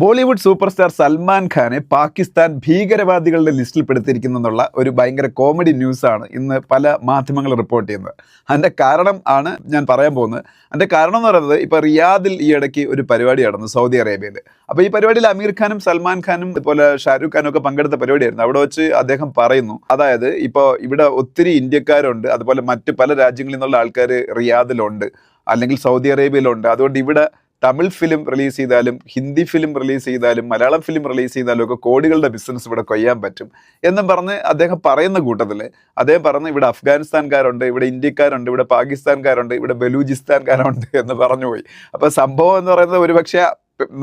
Bollywood super star Salman ഖാനെ പാകിസ്ഥാൻ ഭീകരവാദികളുടെ ലിസ്റ്റിൽ പെടുത്തിയിരിക്കുന്നു എന്നുള്ള ഒരു ഭയങ്കര കോമഡി ന്യൂസാണ് ഇന്ന് പല മാധ്യമങ്ങൾ റിപ്പോർട്ട് ചെയ്യുന്നത്. അതിന്റെ കാരണം ആണ് ഞാൻ പറയാൻ പോകുന്നത്. അതിന്റെ കാരണം എന്ന് പറയുന്നത് ഇപ്പോൾ റിയാദിൽ ഈ ഇടയ്ക്ക് ഒരു പരിപാടി നടന്നു സൗദി അറേബ്യയിൽ. അപ്പോൾ ഈ പരിപാടിയിൽ അമീർ ഖാനും സൽമാൻ ഖാനും ഇതുപോലെ ഷാരൂഖ് ഖാനും ഒക്കെ പങ്കെടുത്ത പരിപാടിയായിരുന്നു. അവിടെ വെച്ച് അദ്ദേഹം പറയുന്നു അതായത് ഇപ്പോൾ ഇവിടെ ഒത്തിരി ഇന്ത്യക്കാരുണ്ട് അതുപോലെ മറ്റ് പല രാജ്യങ്ങളിൽ നിന്നുള്ള ആൾക്കാർ റിയാദിലുണ്ട് അല്ലെങ്കിൽ സൗദി അറേബ്യയിലുണ്ട്. അതുകൊണ്ട് ഇവിടെ തമിഴ് ഫിലിം റിലീസ് ചെയ്താലും ഹിന്ദി ഫിലിം റിലീസ് ചെയ്താലും മലയാളം ഫിലിം റിലീസ് ചെയ്താലും ഒക്കെ കോടികളുടെ ബിസിനസ് ഇവിടെ കൊയ്യാൻ പറ്റും. എന്നും പറഞ്ഞ് അദ്ദേഹം പറയുന്ന കൂട്ടത്തിൽ അദ്ദേഹം പറഞ്ഞ് ഇവിടെ അഫ്ഗാനിസ്ഥാൻകാരുണ്ട് ഇവിടെ ഇന്ത്യക്കാരുണ്ട് ഇവിടെ പാകിസ്ഥാൻകാരുണ്ട് ഇവിടെ ബലൂചിസ്ഥാൻകാരുണ്ട് എന്ന് പറഞ്ഞുപോയി. അപ്പോൾ സംഭവം എന്ന് പറയുന്നത് ഒരുപക്ഷെ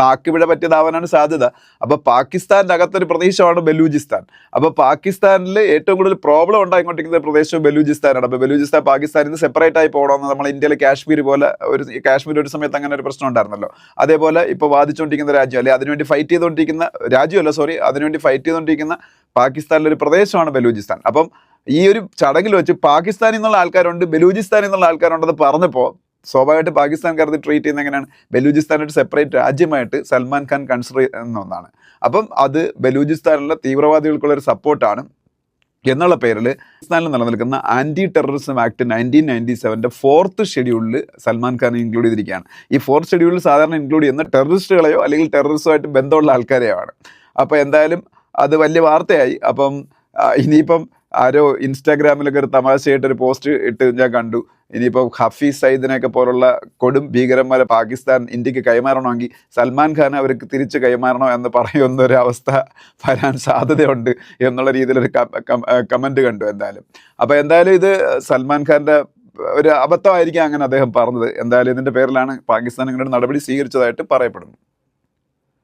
നാക്ക് ഇവിടെ പറ്റിയതാവാനാണ് സാധ്യത. അപ്പോൾ പാകിസ്ഥാന്റെ അകത്തൊരു പ്രദേശമാണ് ബലൂചിസ്ഥാൻ. അപ്പോൾ പാകിസ്ഥാനിൽ ഏറ്റവും കൂടുതൽ പ്രോബ്ലം ഉണ്ടായിക്കൊണ്ടിരിക്കുന്ന പ്രദേശം ബലൂചിസ്ഥാനാണ്. അപ്പോൾ ബലൂചിസ്ഥാൻ പാകിസ്ഥാനിൽ നിന്ന് സെപ്പറേറ്റ് ആയി പോകണമെന്ന് നമ്മൾ ഇന്ത്യയിലെ കാശ്മീർ പോലെ ഒരു കാശ്മീർ ഒരു സമയത്ത് അങ്ങനെ ഒരു പ്രശ്നം ഉണ്ടായിരുന്നല്ലോ. അതേപോലെ ഇപ്പോൾ വാദിച്ചുകൊണ്ടിരിക്കുന്ന രാജ്യം അല്ലെ അതിനുവേണ്ടി ഫൈറ്റ് ചെയ്തുകൊണ്ടിരിക്കുന്ന രാജ്യമല്ല സോറി അതിനുവേണ്ടി ഫൈറ്റ് ചെയ്തുകൊണ്ടിരിക്കുന്ന പാകിസ്ഥാനിലെ ഒരു പ്രദേശമാണ് ബലൂചിസ്ഥാൻ. അപ്പം ഈ ഒരു ചടങ്ങിൽ വെച്ച് പാകിസ്ഥാനിൽ നിന്നുള്ള ആൾക്കാരുണ്ട് ബലൂചിസ്ഥാനിൽ നിന്നുള്ള ആൾക്കാരുണ്ടെന്ന് പറഞ്ഞപ്പോൾ സ്വാഭാവികമായിട്ട് പാകിസ്ഥാൻ കരുതി ട്രീറ്റ് ചെയ്യുന്ന എങ്ങനെയാണ്? ബലൂചിസ്ഥാനായിട്ട് സെപ്പറേറ്റ് രാജ്യമായിട്ട് സൽമാൻ ഖാൻ കൺസിഡർ ചെയ്യുന്ന ഒന്നാണ്. അപ്പം അത് ബലൂചിസ്ഥാനിലെ തീവ്രവാദികൾക്കുള്ള ഒരു സപ്പോർട്ടാണ് എന്നുള്ള പേരിൽ പാകിസ്ഥാനിൽ നിലനിൽക്കുന്ന anti terrorism act nineteen ninety സെവന്റെ fourth ഷെഡ്യൂളിൽ സൽമാൻ ഖാൻ ഇൻക്ലൂഡ് ചെയ്തിരിക്കുകയാണ്. ഈ ഫോർത്ത് ഷെഡ്യൂളിൽ സാധാരണ ഇൻക്ലൂഡ് ചെയ്യുന്ന ടെററിസ്റ്റുകളെയോ അല്ലെങ്കിൽ ടെററിസമായിട്ട് ബന്ധമുള്ള ആൾക്കാരെയോ ആണ്. അപ്പോൾ എന്തായാലും അത് വലിയ വാർത്തയായി. അപ്പം ഇനിയിപ്പം ആരോ ഇൻസ്റ്റാഗ്രാമിലൊക്കെ ഒരു തമാശയായിട്ട് ഒരു പോസ്റ്റ് ഇട്ട് ഞാൻ കണ്ടു. ഇനിയിപ്പോൾ ഹഫീസ് സയ്യിദിനെയൊക്കെ പോലുള്ള കൊടും ഭീകരന്മാരെ പാകിസ്ഥാൻ ഇന്ത്യയ്ക്ക് കൈമാറണമെങ്കിൽ സൽമാൻ ഖാൻ അവർക്ക് തിരിച്ച് കൈമാറണോ എന്ന് പറയുന്ന ഒരു അവസ്ഥ വരാൻ സാധ്യതയുണ്ട് എന്നുള്ള രീതിയിലൊരു കമന്റ് കണ്ടു എന്തായാലും. അപ്പോൾ എന്തായാലും ഇത് സൽമാൻ ഖാന്റെ ഒരു അബദ്ധമായിരിക്കും അങ്ങനെ അദ്ദേഹം പറഞ്ഞത്. എന്തായാലും ഇതിന്റെ പേരിലാണ് പാകിസ്ഥാൻ ഇങ്ങനെ നടപടി സ്വീകരിച്ചതായിട്ട് പറയപ്പെടുന്നു.